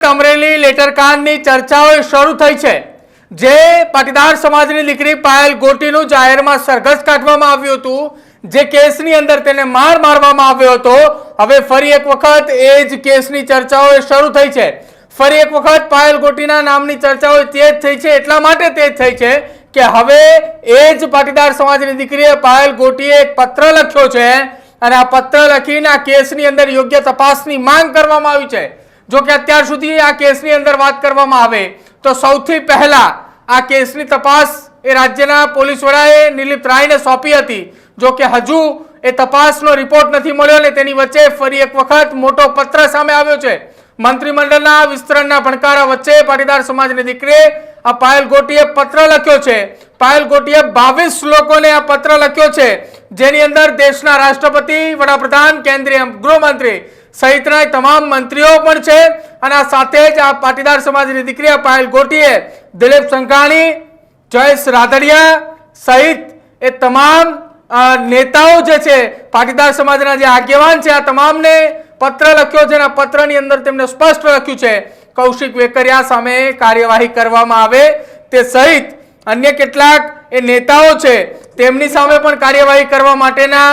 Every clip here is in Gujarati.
અમરેલી લેટરકાંડની ચર્ચાઓ શરૂ થઈ છે. જે પાટીદાર સમાજની દીકરી પાયલ ગોટીનું જાહેરમાં સરઘસ કાઢવામાં આવ્યું હતું. જે કેસની અંદર તેને માર મારવામાં આવ્યો હતો. હવે ફરી એક વખત એ જ કેસની ચર્ચાઓ શરૂ થઈ છે. ફરી એક વખત પાયલ ગોટીના નામની ચર્ચાઓ તેજ થઈ છે. એટલા માટે તેજ થઈ છે કે હવે એ જ પાટીદાર સમાજની દીકરીએ પાયલ ગોટીએ એક પત્ર લખ્યો છે. અને આ પત્ર લખીને આ કેસની અંદર યોગ્ય તપાસની માંગ કરવામાં આવી છે. જો કે અત્યાર સુધી આ કેસની અંદર વાત કરવામાં આવે તો સૌથી પહેલા આ કેસની તપાસ એ રાજ્યના પોલીસ વડાએ નિલીપ રાયને સોંપી હતી. જો કે હજુ એ તપાસનો રિપોર્ટ નથી મળ્યો ને તેની વચ્ચે ફરી એક વખત મોટો પત્ર સામે આવ્યો છે. મંત્રીમંડળના વિસ્તરણના ભણકારા વચ્ચે પાટીદાર સમાજની દીકરીએ આ પાયલ ગોટીએ પત્ર લખ્યો છે. પાયલ ગોટીએ બાવીસ લોકોને આ પત્ર લખ્યો છે. જેની અંદર દેશના રાષ્ટ્રપતિ, વડાપ્રધાન, કેન્દ્રીય ગૃહમંત્રી સહિતના તમામ મંત્રીઓ પણ છે. અને આ સાથે જ આ પાટીદાર સમાજની દીકરી પાયલ ગોટીએ, દિલીપ સંઘાણી, જયેશ રાદડિયા સહિત એ તમામ નેતાઓ જે છે, પાટીદાર સમાજના જે આગેવાન છે, આ તમામને પત્ર લખ્યો છે અને પત્રની અંદર તેમણે સ્પષ્ટ લખ્યું છે. કૌશિક વેકરિયા સામે કાર્યવાહી કરવામાં આવે તે સહિત અન્ય કેટલાક એ નેતાઓ છે, તેમની સામે પણ કાર્યવાહી કરવા માટેના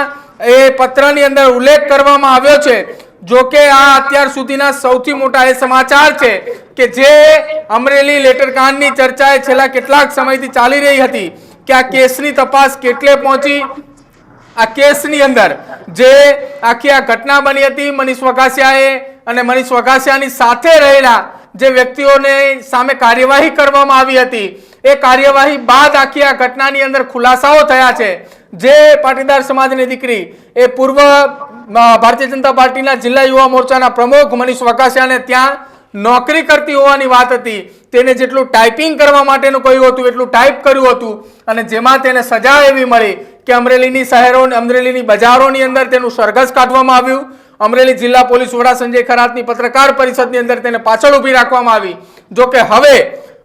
એ પત્રની અંદર ઉલ્લેખ કરવામાં આવ્યો છે. જો કે આ અત્યાર સુધીના સૌથી મોટા એ સમાચાર છે કે જે અમરેલી લેટરકાંડની ચર્ચા એ છેલ્લા કેટલાક સમયથી ચાલી રહી હતી કે આ કેસની તપાસ કેટલે પહોંચી? આ કેસની અંદર જે આખી આ ઘટના બની હતી મનીષ વઘાસિયાએ અને મનીષ વઘાસિયાની સાથે રહેલા જે વ્યક્તિઓને સામે કાર્યવાહી કરવામાં આવી હતી એ કાર્યવાહી બાદ આખી આ ઘટનાની અંદર ખુલાસાઓ થયા છે. જે પાટીદાર સમાજની દીકરી, એ પૂર્વ ભારતીય જનતા પાર્ટીના જિલ્લા યુવા મોરચાના પ્રમુખ મનીષ વકાસિયાને ત્યાં નોકરી કરતી હોવાની વાત હતી. તેને જેટલું ટાઈપિંગ કરવા માટેનું કહ્યું હતું, એટલું ટાઈપ કર્યું હતું. અને જેમાં તેને સજા એવી મળી કે અમરેલીની શહેરો, અમરેલીની બજારોની અંદર તેનું સરઘસ કાઢવામાં આવ્યું. અમરેલી જિલ્લા પોલીસ વડા સંજય ખરાતની પત્રકાર પરિષદની અંદર તેને પાછળ ઊભી રાખવામાં આવી. જો કે હવે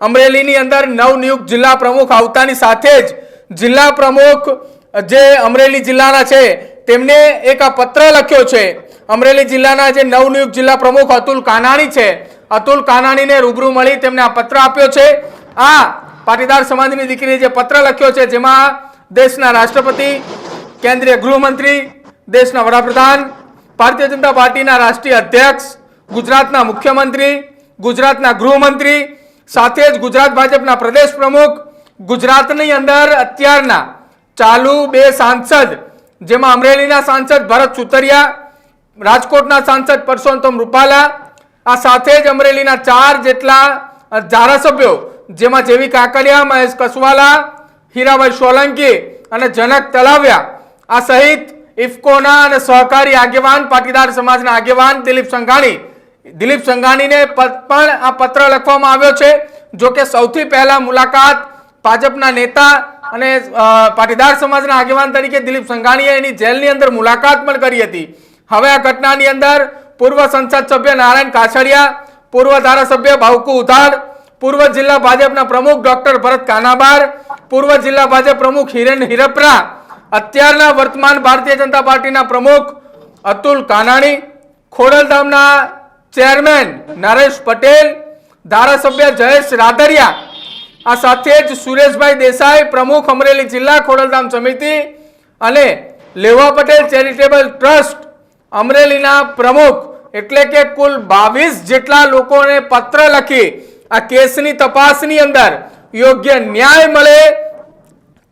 અમરેલીની અંદર નવનિયુક્ત જિલ્લા પ્રમુખ આવતાની સાથે જ જિલ્લા પ્રમુખ જે અમરેલી જિલ્લાના છે, તેમને એક પત્ર લખ્યો છે. અમરેલી જિલ્લાના જે નવનિયુક્ત જિલ્લા પ્રમુખ અતુલ કાનાણી છે, અતુલ કાનાણીને રૂબરૂ મળી તેમને આ પત્ર આપ્યો છે. આ પાટીદાર સમાજની દીકરીએ જે પત્ર લખ્યો છે, જેમાં દેશના રાષ્ટ્રપતિ, કેન્દ્રીય ગૃહમંત્રી, દેશના વડાપ્રધાન, ભારતીય જનતા પાર્ટીના રાષ્ટ્રીય અધ્યક્ષ, ગુજરાતના મુખ્યમંત્રી, ગુજરાતના ગૃહમંત્રી સાથે જ ગુજરાત ભાજપના પ્રદેશ પ્રમુખ ગુજરાતની અંદર અત્યારના ચાલુ બે સાંસદ, જેમાં અમરેલીના સાંસદ ભરત સુતરિયા, રાજકોટના સાંસદ પરસોત્તમ રૂપાલા, આ સાથે જ અમરેલીના ચાર જેટલા ધારાસભ્યો, જેમાં જેવી કાકડિયા, મહેશ કસવાલા, હીરાભાઈ સોલંકી અને જનક તલાવ્યા આ સહિત ઇફકોના અને સહકારી આગેવાન, પાટીદાર સમાજના આગેવાન દિલીપ સંઘાણી દિલીપ સંઘાણીને પણ આ પત્ર લખવામાં આવ્યો છે, જો કે સૌથી પહેલા મુલાકાત ભાજપના નેતા અને પાટીદાર સમાજના આગેવાન તરીકે દિલીપ સંઘાણીએ એની જેલની અંદર મુલાકાત પણ કરી હતી. હવે આ ઘટનાની અંદર પૂર્વ સંસદ સભ્ય નારાયણ કાછડિયા, પૂર્વ ધારાસભ્ય ભાવકુ ઉધાર પૂર્વ જિલ્લા ભાજપના પ્રમુખ ડોક્ટર ભરત કાનાબાર, પૂર્વ જિલ્લા ભાજપ પ્રમુખ હિરેન હિરપરા, અત્યારના વર્તમાન ભારતીય જનતા પાર્ટીના પ્રમુખ અતુલ કાનાણી, ખોડલધામના ચેરમેન નરેશ પટેલ, ધારાસભ્ય જયેશ રાધરિયા આ સાથે જ સુરેશભાઈ દેસાઈ, પ્રમુખ અમરેલી જિલ્લા ખોડલધામ સમિતિ અને લેવા પટેલ ચેરિટેબલ ટ્રસ્ટ અમરેલીના પ્રમુખ. એટલે કે કુલ બાવીસ જેટલા લોકોને પત્ર લખી આ કેસની તપાસની અંદર યોગ્ય ન્યાય મળે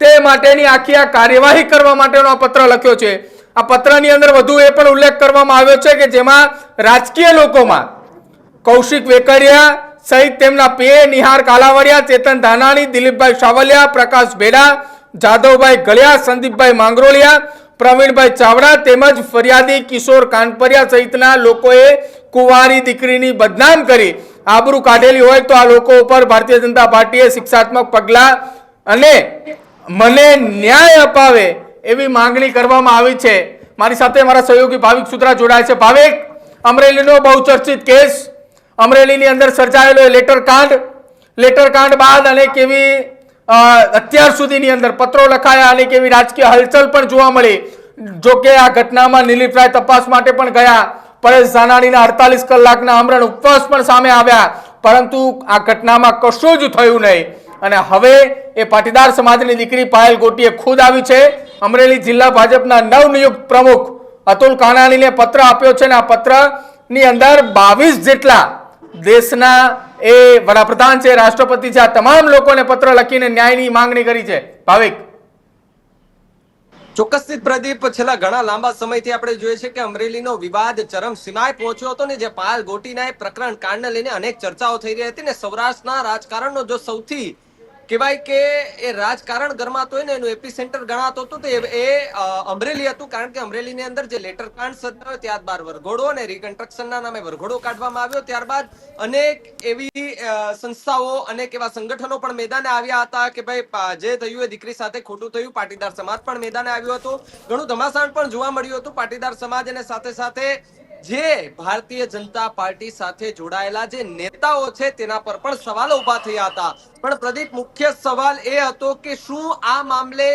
તે માટેની આખી આ કાર્યવાહી કરવા માટેનો આ પત્ર લખ્યો છે. આ પત્રની અંદર વધુ એ પણ ઉલ્લેખ કરવામાં આવ્યો છે કે જેમાં રાજકીય લોકોમાં કૌશિક વેકરિયા સહિત તેમના પીએ નિહાર કાલાવડિયા, ચેતન ધાનાણી, દિલીપભાઈ સાવલિયા, પ્રકાશ ભેડા જાદવભાઈ ગળિયા, સંદીપભાઈ માંગરોલિયા, પ્રવીણભાઈ ચાવડા તેમજ ફરિયાદી કિશોર કાનપરિયા સહિતના લોકોએ કુંવારી દીકરીની બદનામ કરી આબરૂ કાઢેલી હોય તો આ લોકો ઉપર ભારતીય જનતા પાર્ટીએ શિક્ષાત્મક પગલાં અને મને ન્યાય અપાવે એવી માંગણી કરવામાં આવી છે. મારી સાથે મારા સહયોગી ભાવિક સુત્રા જોડાય છે. ભાવિક, અમરેલીનો બહુચર્ચિત કેસ, અમરેલીની અંદર સર્જાયેલો એ લેટર કાંડ લેટર કાંડ બાદ અને કેવી અત્યાર સુધીની અંદર પત્રો લખાયા અને કેવી રાજકીય હલચલ પણ જોવા મળી. જો કે આ ઘટનામાં નિલીપ રાય તપાસ માટે પણ ગયા. પરેશ ધાનાણીના અડતાલીસ કલાકના આમરણ ઉપવાસ પણ સામે આવ્યા. પરંતુ આ ઘટનામાં કશું જ થયું નહીં. અને હવે એ પાટીદાર સમાજની દીકરી પાયલ ગોટીએ ખુદ આવી છે. અમરેલી જિલ્લા ભાજપના નવનિયુક્ત પ્રમુખ અતુલ કાનાણીને પત્ર આપ્યો છે અને આ પત્રની અંદર બાવીસ જેટલા દેશના એ વડાપ્રધાન છે, રાષ્ટ્રપતિ છે, આ તમામ લોકોને પત્ર લખીને ન્યાયની માંગણી કરી છે. ભાવિક. ચોક્કસથી પ્રદીપ, છેલ્લા ઘણા લાંબા સમયથી આપણે જોઈએ છે કે અમરેલીનો વિવાદ ચરમ સીમાએ પહોંચ્યો હતો ને જે પાયલ ગોટીના એ પ્રકરણ કાંડને લઈને અનેક ચર્ચાઓ થઈ રહી હતી ને સૌરાષ્ટ્રના રાજકારણનો જો સૌથી કહેવાય કે એ રાજકારણ ગરમાતો હોય ને, એનું એપી સેન્ટર ગણાતો હતું, તો એ- અમરેલી હતું. કારણ કે અમરેલીની અંદર જે લેટર કાંડ સર્જાયો ત્યારબાદ વરઘોડો અને રિકન્સ્ટ્રક્શનના નામે વરઘોડો કાઢવામાં આવ્યો. ત્યારબાદ અનેક એવી સંસ્થાઓ, અનેક એવા સંગઠનો પણ મેદાને આવ્યા હતા કે ભાઈ જે થયું એ દીકરી સાથે ખોટું થયું. પાટીદાર સમાજ પણ મેદાને આવ્યો હતો. ઘણું ધમાસાણ પણ જોવા મળ્યું હતું. પાટીદાર સમાજ અને સાથે સાથે જે ભારતીય જનતા પાર્ટી સાથે જોડાયેલા જે નેતાઓ છે, તેના પર પણ સવાલો ઊભા થયા હતા. પણ પ્રદીપ, મુખ્ય સવાલ એ હતો કે શું આ મામલે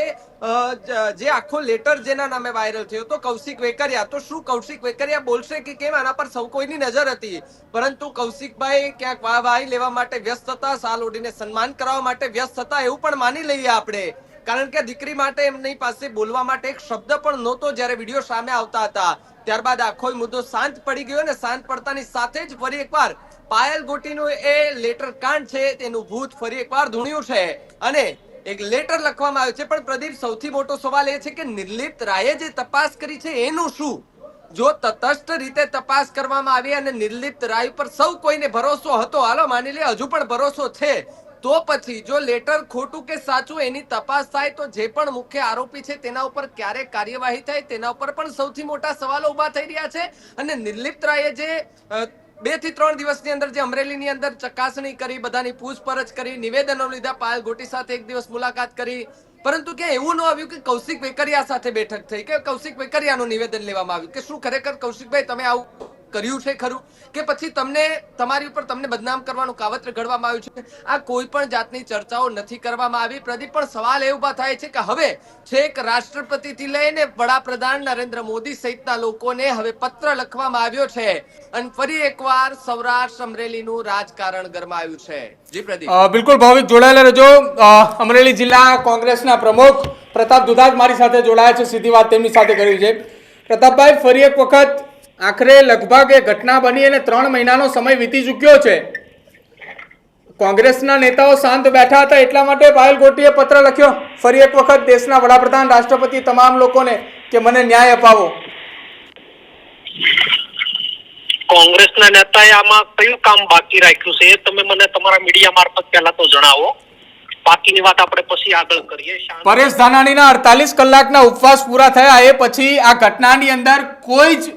જે આખો લેટર જેના નામે વાયરલ થયો તો કૌશિક વેકરિયા, તો શું કૌશિક વેકરિયા બોલશે કે કેમ? આના પર સૌ કોઈની નજર હતી. પરંતુ કૌશિકભાઈ ક્યાંક વાહવાહી લેવા માટે વ્યસ્ત હતા, સાલ ઓઢીને સન્માન કરવા માટે વ્યસ્ત હતા, એવું પણ માની લઈએ આપણે. કારણ કે દીકરી માટે એમની પાસે બોલવા માટે એક શબ્દ પણ નહોતો જ્યારે વીડિયો સામે આવતા હતા. ત્યારબાદ આખો મુદ્દો શાંત પડી ગયો અને શાંત પડતાની સાથે જ ફરી એકવાર પાયલ ગોટીનું એ લેટર કાંડ છે તેનું ભૂત ફરી એકવાર ધૂણ્યું છે. અને એક લેટર લખવામાં આવ્યું છે, પણ પ્રદીપ, સૌથી મોટો સવાલ એ છે કે નિર્લિપ્ત રાયે જે તપાસ કરી છે, એનું શું? જો તટસ્થ રીતે તપાસ કરવામાં આવી અને નિર્લિપ્ત રાય પર સૌ કોઈને ભરોસો હતો, હાલો માની લે, હજુ પણ ભરોસો છે. તો પછી જો લેટર ખોટું કે સાચું એની તપાસ થાય તો જે પણ મુખ્ય આરોપી છે તેના ઉપર ક્યારે કાર્યવાહી થાય, તેના ઉપર પણ સૌથી મોટા સવાલો ઊભા થઈ રહ્યા છે. અને નિર્લિપ્ત રાયે જે બેથી ત્રણ દિવસની અંદર જે અમરેલીની અંદર ચકાસણી કરી, બધાની પૂછપરછ કરી, નિવેદનો લીધા, પાયલ ગોટી સાથે એક દિવસ મુલાકાત કરી. પરંતુ કે એવું ન આવ્યું કે કૌશિક વેકરિયા સાથે બેઠક થઈ, કે કૌશિક વેકરિયાનું નિવેદન લેવામાં આવ્યું, કે શું ખરેખર કૌશિકભાઈ તમે આવું કર્યું છે ખરું? કે પછી તમને, તમારી ઉપર તમને બદનામ કરવાનું કાવત્ર ઘડવામાં આવ્યું છે? આ કોઈ પણ જાતની ચર્ચાઓ નથી કરવામાં આવી. પ્રદીપ, પણ સવાલ એ ઊભા થાય છે કે હવે છેક રાષ્ટ્રપતિથી લઈને વડાપ્રધાન નરેન્દ્ર મોદી સહિતના લોકોને હવે પત્ર લખવામાં આવ્યો છે. અને ફરી એકવાર સૌરાષ્ટ્ર અમરેલીનું રાજકારણ ગરમાયું છે. બિલકુલ ભાવિક જોડાયેલા રહેજો. અમરેલી જિલ્લા કોંગ્રેસના પ્રમુખ પ્રતાપ દુધાત મારી સાથે જોડાયા છે. સીધી વાત તેમની સાથે કરી છે. પ્રતાપભાઈ, ફરી એક વખત આખરે લગભગ એ ઘટના બની અને ત્રણ મહિનાનો સમય વીતી ચૂક્યો છે. કોંગ્રેસના નેતાઓ શાંત બેઠા હતા એટલા માટે પાયલ ગોટીએ પત્ર લખ્યો. ફરી એક વખત દેશના વડાપ્રધાન રાષ્ટ્રપતિ તમામ લોકોને કે મને ન્યાય અપાવો. કોંગ્રેસના નેતાએ આમાં કયું કામ બાકી રાખ્યું છે એ તમે મને તમારા મીડિયા મારફત પહેલા તો જણાવો. બાકીની વાત આપણે પછી આગળ કરીએ. પરેશ ધાનાણીના અડતાલીસ કલાકના ઉપવાસ પૂરા થયા એ પછી આ ઘટનાની અંદર કોઈ જ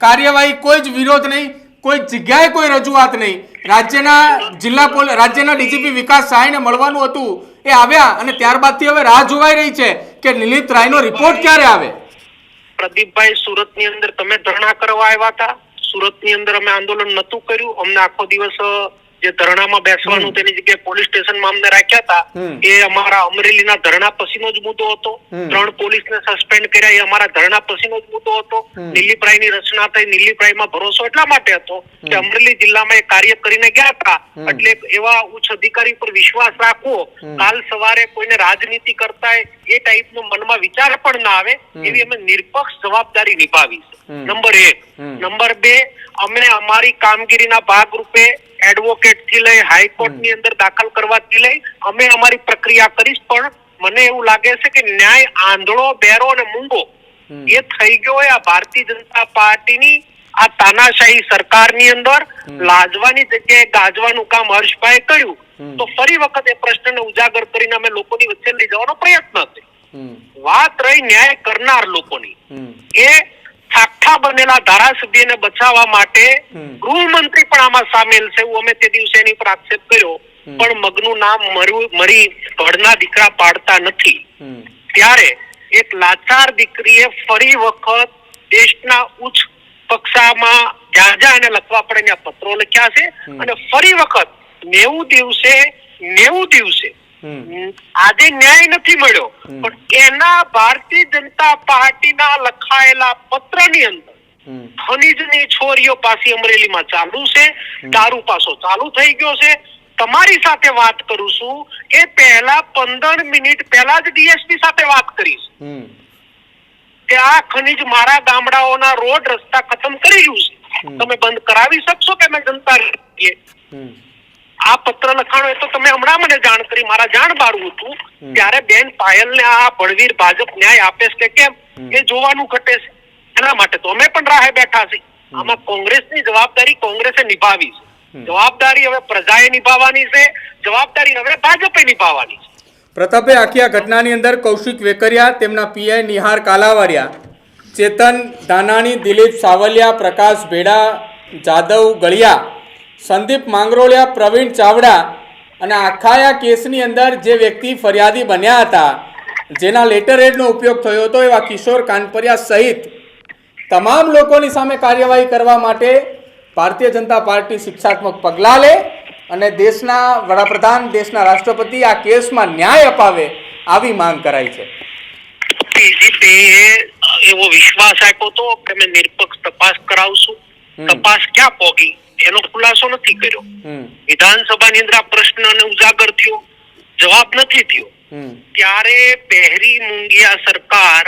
કાર્યવાહી કોઈ જ વિરોધ નહીં, કોઈ જગ્યાએ કોઈ રજૂઆત નહીં. રાજ્યના જિલ્લા પોલીસ રાજ્યના ડીજીપી વિકાસ સહાયને મળવાનું હતું, એ આવ્યા અને ત્યારબાદથી હવે રાહ જોવાઈ રહી છે કે નિલિત રાયનો રિપોર્ટ ક્યારે આવે? પ્રદીપભાઈ, સુરતની અંદર તમે ધરણા કરવા આવ્યા હતા. સુરતની અંદર અમે આંદોલન નતું કર્યું. અમને આખો દિવસ જે ધરણામાં બેસવાનું તેની જગ્યાએ પોલીસ સ્ટેશનમાં અમને રાખ્યા હતા એ અમારા અમરેલીના ધરણા પછીનો જ મુદ્દો હતો. ત્રણ પોલીસને સસ્પેન્ડ કર્યા એ અમારા ધરણા પછીનો જ મુદ્દો હતો. હમ. રચના થઈ નિલીપરાયમાં ભરોસો એટલા માટે હતો કે અમરેલી જિલ્લામાં એ કાર્ય કરીને ગયા હતા. એટલે એવા ઉચ્ચ અધિકારી પર વિશ્વાસ રાખવો કાલ સવારે કોઈને રાજનીતિ કરતા એ ટાઈપનો મનમાં વિચાર પણ ના આવે એવી અમે નિરપક્ષ જવાબદારી નિભાવી નંબર એક. નંબર બે અમે અમારી કામગીરીના ભાગરૂપે એડવોકેટથી લઈ હાઈકોર્ટની અંદર દાખલ કરવાથી લઈ અમે અમારી પ્રક્રિયા કરીશ પણ મને એવું લાગે છે કે ન્યાય આંધળો બેરો અને મૂંગો એ થઈ ગયો આ ભારતીય જનતા પાર્ટીની આ તાનાશાહી સરકારની અંદર. લાજવાની જગ્યાએ ગાજવાનું કામ હર્ષભાઈ કર્યું. તો ફરી વખત એ પ્રશ્નને ઉજાગર કરીને અમે લોકોની વચ્ચે લઈ જવાનો પ્રયત્ન છે વાત રહી ન્યાય કરનાર લોકોની એ સાઠા બનેલા ધારાસભ્યને બચાવવા માટે ગૃહમંત્રી પણ આમાં સામેલ છે. એવું અમે તે દિવસે એની પર આક્ષેપ કર્યો. પણ મગનું નામ મરી ભડના દીકરા પાડતા નથી. ત્યારે એક લાચાર દીકરીએ ફરી વખત દેશના ઉચ્ચ કક્ષામાં જ્યાં જ્યાં એને લખવા પડે ત્યાં પત્રો લખ્યા છે. અને ફરી વખત નેવું દિવસે નેવું દિવસે આજે ન્યાય નથી મળ્યો. પણ એના ભારતીય જનતા પાર્ટીના લખાયેલા પત્રની અંદર હમ. ખનીજની છોરીઓ પાછી અમરેલીમાં ચાલુ છે દારૂ પાસો ચાલુ થઈ ગયો છે. તમારી સાથે વાત કરું છું એ પહેલા પંદર મિનિટ પહેલા જ ડીએસપી સાથે વાત કરીશ. કે આ ખનીજ મારા ગામડાઓના રોડ રસ્તા ખતમ કરી રહ્યું છે તમે બંધ કરાવી શકશો કે અમે જનતા આ પત્ર લખાણો એ તો તમે હમણાં મને જાણ કરી. મારા જાણ બારું હતું. ત્યારે બેન પાયલ ને આ બળવીર ભાજપ ન્યાય આપે છે કે કેમ? એ જોવાનું ઘટે છે. એના માટે તો અમે પણ રાહે બેઠા છીએ. આમાં કોંગ્રેસની જવાબદારી કોંગ્રેસે નિભાવી છે. જવાબદારી હવે પ્રજાએ નિભાવવાની છે. જવાબદારી હવે ભાજપે નિભાવવાની છે. પ્રતાપે આખી આ ઘટનાની અંદર કૌશિક વેકરિયા તેમના પીઆઈ નિહાર કાલાવારિયા ચેતન ધાનાણી દિલીપ સાવલિયા પ્રકાશ ભેડા જાદવ ગળિયા સંદીપ માંગરોળિયા પ્રવીણ ચાવડા અને આખા આ કેસની અંદર જે વ્યક્તિ ફરિયાદી બન્યા હતા જેના લેટર એડનો ઉપયોગ થયો હતો એવા કિશોર કાનપરિયા સહિત તમામ લોકોની સામે કાર્યવાહી કરવા માટે ભારતીય જનતા પાર્ટી શિક્ષાત્મક પગલાં લે અને દેશના વડાપ્રધાન દેશના રાષ્ટ્રપતિ આ કેસમાં ન્યાય અપાવે આવી માંગ કરાઈ છે. એવો વિશ્વાસ આપ્યો હતો કે મેં નિરપક્ષ તપાસ કરાવશું. તપાસ ક્યાં પોગી? એનો ખુલાસો નથી કર્યો. વિધાનસભાની અંદર આ પ્રશ્નને ઉજાગર થયો જવાબ નથી થયો. ત્યારે પહેરી મુંગિયા સરકાર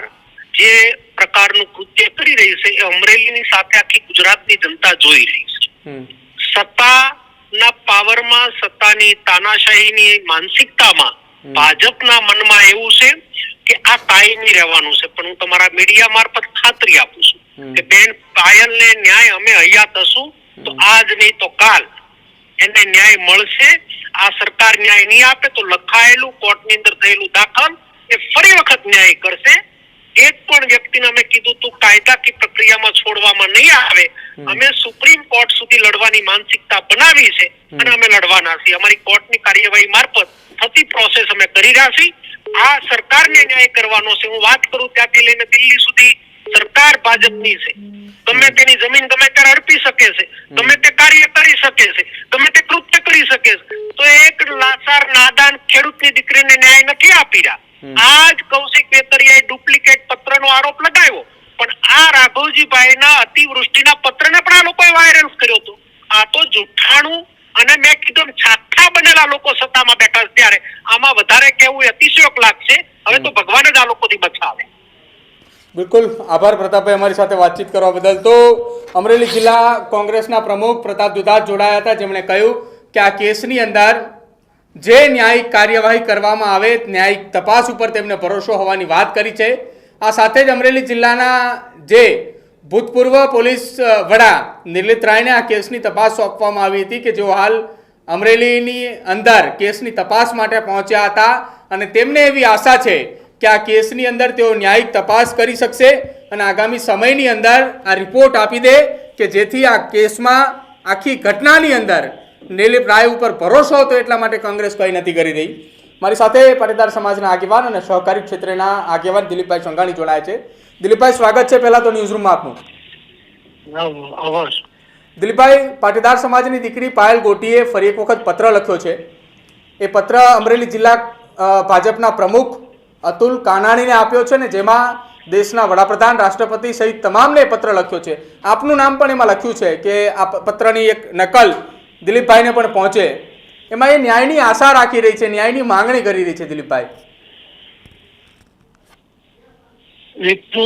જે પ્રકારનું કૃત્ય કરી રહી છે એ અમરેલીની સાથે આખી ગુજરાતની જનતા જોઈ રહી છે. સત્તાના પાવરમાં સત્તાની તાનાશાહીની માનસિકતામાં ભાજપના મનમાં એવું છે કે આ કાયમી રહેવાનું છે. પણ હું તમારા મીડિયા મારફત ખાતરી આપું છું કે બેન પાયલને ન્યાય અમે હયાત હશું. તો આજ નહીં તો કાલ. એને ન્યાય મળશે આ સરકાર ન્યાય નહીં આપે તો લખાયેલું કોર્ટની અંદર થયેલું દાખલ એ ફરી વખત ન્યાય કરશે. એક પણ વ્યક્તિને અમે કીધું તું કાયદાકીય પ્રક્રિયામાં છોડવામાં નહીં આવે. અમે સુપ્રીમ કોર્ટ સુધી લડવાની માનસિકતા બનાવી છે અને અમે લડવાના છીએ. અમારી કોર્ટની કાર્યવાહી મારફત થતી પ્રોસેસ અમે કરી રહ્યા છીએ. આ સરકારને ન્યાય કરવાનો છે. હું વાત કરું ત્યાંથી લઈને દિલ્હી સુધી સરકાર ભાજપની છે. તમે તેની જમીન ગમે ત્યારે અર્પી શકે છે. ગમે તે કાર્ય કરી શકે છે. ગમે તે કૃત્ય કરી શકે છે. તો એક લાચાર નાદાન ખેડૂતની દીકરીને ન્યાય નથી આપી રહ્યા. આજ કૌશિક વેતરિયાએ ડુપ્લિકેટ પત્રનો આરોપ લગાવ્યો. પણ આ રાઘવજીભાઈના અતિવૃષ્ટિના પત્રને પણ આ લોકોએ વાયરલ કર્યો હતો. આ તો જુઠ્ઠાણું અને મેં કીધું છાખા બનેલા લોકો સત્તામાં બેઠા ત્યારે. આમાં વધારે કેવું અતિશયોક લાગશે. હવે તો ભગવાન જ આ લોકોથી બચાવે. બિલકુલ. આભાર પ્રતાપભાઈ અમારી સાથે વાતચીત કરવા બદલ. તો અમરેલી જિલ્લા કોંગ્રેસના પ્રમુખ પ્રતાપ દુધાત જોડાયા હતા. જેમણે કહ્યું કે આ કેસની અંદર જે ન્યાયિક કાર્યવાહી કરવામાં આવે, ન્યાયિક તપાસ ઉપર તેમને ભરોસો હોવાની વાત કરી છે. આ સાથે જ અમરેલી જિલ્લાના જે ભૂતપૂર્વ પોલીસ વડા નિર્લિત રાયને આ કેસની તપાસ સોંપવામાં આવી હતી કે જેઓ હાલ અમરેલીની અંદર કેસની તપાસ માટે પહોંચ્યા હતા. અને તેમને એવી આશા છે કે આ કેસની અંદર તેઓ ન્યાયિક તપાસ કરી શકશે અને આગામી સમયની અંદર આ રિપોર્ટ આપી દે કે જેથી આ કેસમાં આખી ઘટનાની અંદર નિલીપ રાય ઉપર ભરોસો હતો એટલા માટે કોંગ્રેસ કંઈ નથી કરી રહી. મારી સાથે પાટીદાર સમાજના આગેવાન અને સહકારી ક્ષેત્રના આગેવાન દિલીપભાઈ સંઘાણી જોડાયા છે. દિલીપભાઈ સ્વાગત છે પહેલા તો ન્યૂઝરૂમમાં આપનું. દિલીપભાઈ પાટીદાર સમાજની દીકરી પાયલ ગોટીએ ફરી એક વખત પત્ર લખ્યો છે. એ પત્ર અમરેલી જિલ્લા ભાજપના પ્રમુખ અતુલ કાનાણીને આપ્યો છે ને જેમાં દેશના વડાપ્રધાન રાષ્ટ્રપતિ સહિત તમામને પત્ર લખ્યો છે. આપનું નામ પણ એમાં લખ્યું છે કે આ પત્રની એક નકલ દિલીપભાઈને પણ પહોંચે. એમાં એ ન્યાયની આશા રાખી રહી છે ન્યાયની માંગણી કરી રહી છે દિલીપભાઈ. એક તો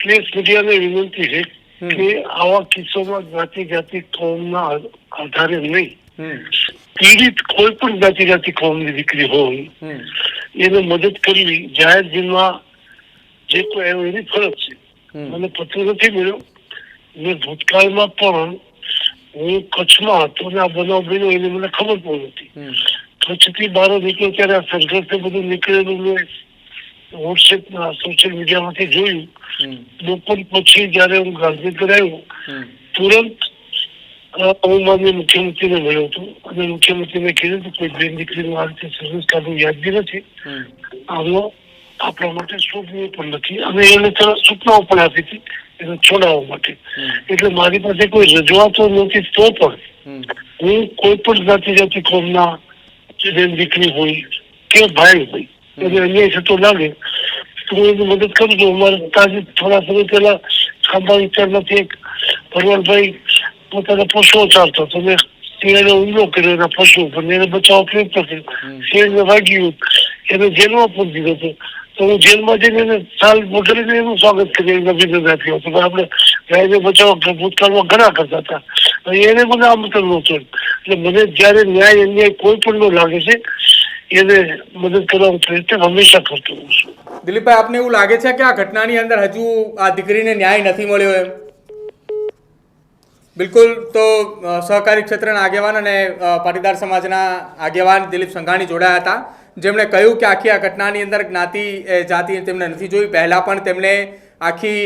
પ્રેસ મીડિયાને વિનંતી છે કે આવા કિસ્સોમાં જાતિ જાતિ કોમના આધારે નહીં. પીડિત કોઈ પણ જાતિ જાતિ કોમની દીકરી હોય એને મદદ કરવી જાહેર જીવનમાં જે કોઈ આવ્યો એની ફરજ છે. મને પત્ર નથી મળ્યો. મેં ભૂતકાળમાં પણ હું કચ્છમાં હતો ને આ બનાવ બન્યો એની મને ખબર પણ નથી. કચ્છથી બહાર નીકળ્યો ત્યારે આ સંઘર્ષ બધું નીકળેલું મેં વોટ્સએપના સોશિયલ મીડિયામાંથી જોયું. બપોર પછી જયારે હું ગાંધીનગર આવ્યો તુરંત હું માન્ય મુખ્યમંત્રીને મળ્યો હતો. અને મુખ્યમંત્રીને કીધું હતું કે બેન દીકરીનું આ રીતે સર્વિસ કાર્ડનું વ્યાજબી નથી આનો આપણા માટે શોભનીય પણ નથી. અને એને તરત સૂચનાઓ પણ આપી હતી. એને છોડાવવા માટે. એટલે મારી પાસે કોઈ રજૂઆતો નથી તો પણ હું કોઈ પણ જાતિ જાતિ કોમના બેન દીકરી હોય કે ભાઈ હોય એને અન્યાય થતો લાગે તો હું એની મદદ કરું છું. અમારે તાજી થોડા સમય પહેલા ખાંભા વિસ્તારમાંથી એક ભરવાડભાઈ પોતાના પશુઓ ચાલતો હતો ને શિયાળે હુમલો કર્યો એના પશુ ઉપર ને એને બચાવવા પ્રયત્ન કર્યો શિયાળને વાગ્યું એને જેલમાં પણ દીધો હતો તો હું જેલમાં જઈને એને સાલ મોકલીને એનું સ્વાગત કર્યું અભિનંદન આપ્યું હતું આપણે ગાયને બચાવવા ભૂતકાળમાં ઘણા કરતા હતા એને મને આમંત્રણ નહોતું એટલે મને જ્યારે ન્યાય અન્યાય કોઈ પણ નો લાગે છે એને મદદ કરવાનો પ્રયત્ન હંમેશા કરતો હોઉં છું દિલીપભાઈ આપને એવું લાગે છે કે આ ઘટનાની અંદર હજુ આ દીકરીને ન્યાય નથી મળ્યો એમ બિલકુલ તો સહકારી ક્ષેત્રના આગેવાન અને પાટીદાર સમાજના આગેવાન દિલીપ સંઘાણી જોડાયા હતા. જેમણે કહ્યું કે આખી આ ઘટનાની અંદર જ્ઞાતિ જાતિ તેમણે નથી જોઈ. પહેલાં પણ તેમણે આખી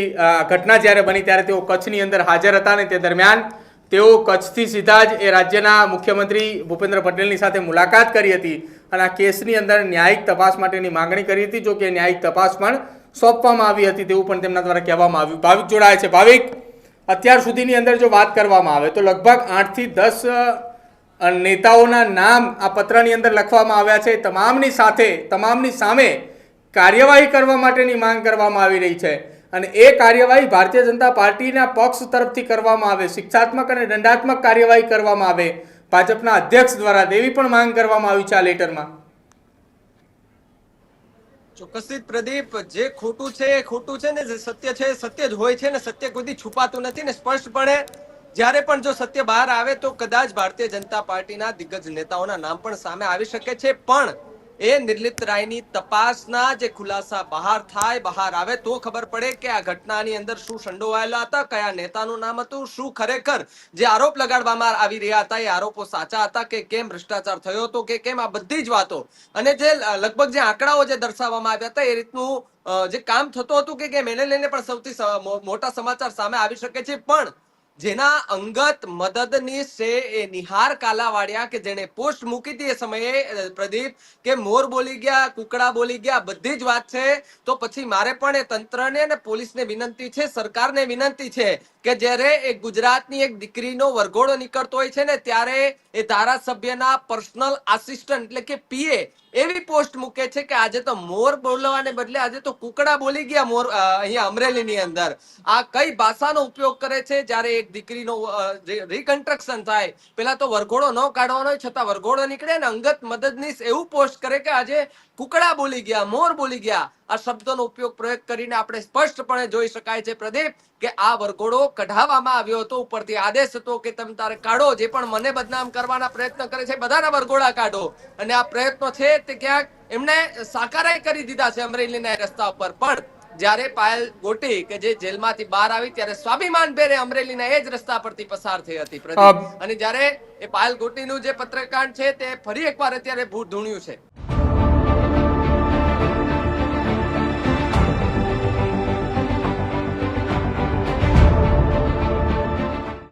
ઘટના જ્યારે બની ત્યારે તેઓ કચ્છની અંદર હાજર હતા અને તે દરમિયાન તેઓ કચ્છથી સીધા જ એ રાજ્યના મુખ્યમંત્રી ભૂપેન્દ્ર પટેલની સાથે મુલાકાત કરી હતી અને આ કેસની અંદર ન્યાયિક તપાસ માટેની માંગણી કરી હતી. જો કે ન્યાયિક તપાસ પણ સોંપવામાં આવી હતી તેવું પણ તેમના દ્વારા કહેવામાં આવ્યું. ભાવિક જોડાય છે. ભાવિક! અત્યાર સુધીની અંદર જો વાત કરવામાં આવે તો લગભગ આઠથી દસ નેતાઓના નામ આ પત્રની અંદર લખવામાં આવ્યા છે. તમામની સાથે, તમામની સામે કાર્યવાહી કરવા માટેની માંગ કરવામાં આવી રહી છે. અને એ કાર્યવાહી ભારતીય જનતા પાર્ટીના પક્ષ તરફથી કરવામાં આવે, શિક્ષાત્મક અને દંડાત્મક કાર્યવાહી કરવામાં આવે. ભાજપના અધ્યક્ષ દ્વારા તેવી પણ માંગ કરવામાં આવી છે આ લેટરમાં. ચોક્કસથી પ્રદીપ, જે ખોટું છે એ ખોટું છે ને જે સત્ય છે એ સત્ય જ હોય છે ને સત્ય કોઈથી છુપાતું નથી ને સ્પષ્ટપણે જ્યારે પણ જો સત્ય બહાર આવે તો કદાચ ભારતીય જનતા પાર્ટીના દિગ્ગજ નેતાઓના નામ પણ સામે આવી શકે છે. પણ એ નિર્લિપ્ત રાયની તપાસના જે ખુલાસા બહાર થાય, બહાર આવે તો ખબર પડે કે આ ઘટનાની અંદર શું સંડોવાયેલા હતા, કયા નેતાનું નામ હતું, શું ખરેખર જે આરોપ લગાડવામાં આવી રહ્યા હતા, એ આરોપો સાચા હતા કે કેમ ભ્રષ્ટાચાર થયો હતો, કે કેમ આ બધી જ વાતો? અને જે લગભગ જે આંકડાઓ જે દર્શાવવામાં આવ્યા હતા, એ રીતનું જે કામ થતું હતું કે કેમ, એને લઈને પણ સૌથી મોટા સમાચાર સામે આવી શકે છે. પણ જેના અંગત મદદનીશ છે એ નિહાર કાલાવાડિયા કે જેણે પોસ્ટ મૂકી હતી એ સમયે પ્રદીપ, કે મોર બોલી ગયા, કુકડા બોલી ગયા, બધી જ વાત છે. તો પછી મારે પણ એ તંત્રને અને પોલીસને વિનંતી છે, સરકારને વિનંતી છે કે જ્યારે એ ગુજરાતની એક દીકરીનો વરઘોડો નીકળતો હોય છે ને, ત્યારે એ ધારાસભ્યના પર્સનલ આસિસ્ટન્ટ એટલે કે પીએ એવી પોસ્ટ મૂકે છે કે આજે તો મોર બોલવાને બદલે આજે તો કુકડા બોલી ગયા મોર અહીંયા અમરેલીની અંદર. આ કઈ ભાષાનો ઉપયોગ કરે છે? જ્યારે એક દીકરીનો રિકન્સ્ટ્રક્શન થાય, પેલા તો વરઘોડો ન કાઢવાનો છતાં વરઘોડો નીકળે ને અંગત મદદનીશ એવું પોસ્ટ કરે કે આજે કુકડા બોલી ગયા, મોર બોલી ગયા. આ શબ્દનો ઉપયોગ પ્રયોગ કરીને આપણે સ્પષ્ટપણે જોઈ શકાય છે પ્રદીપ કે આ વરઘોડો કઢાવવામાં આવ્યો હતો ઉપરથી આદેશ હતો કે તમે તારે કાઢો જે પણ મને બદનામ કરવાના પ્રયત્ન કરે છે બધાના વરઘોડા કાઢો. અને આ પ્રયત્નો છે તે ક્યાંક એમને સાકારાય કરી દીધા છે અમરેલીના રસ્તા ઉપર. પણ જ્યારે પાયલ ગોટી કે જે જેલમાંથી બહાર આવી ત્યારે સ્વાભિમાન ભેરે અમરેલીના એ જ રસ્તા પરથી પસાર થઈ હતી પ્રદીપ. અને જ્યારે એ પાયલ ગોટીનું જે પત્રકાંડ છે તે ફરી એકવાર અત્યારે ભૂત ધૂણ્યું છે.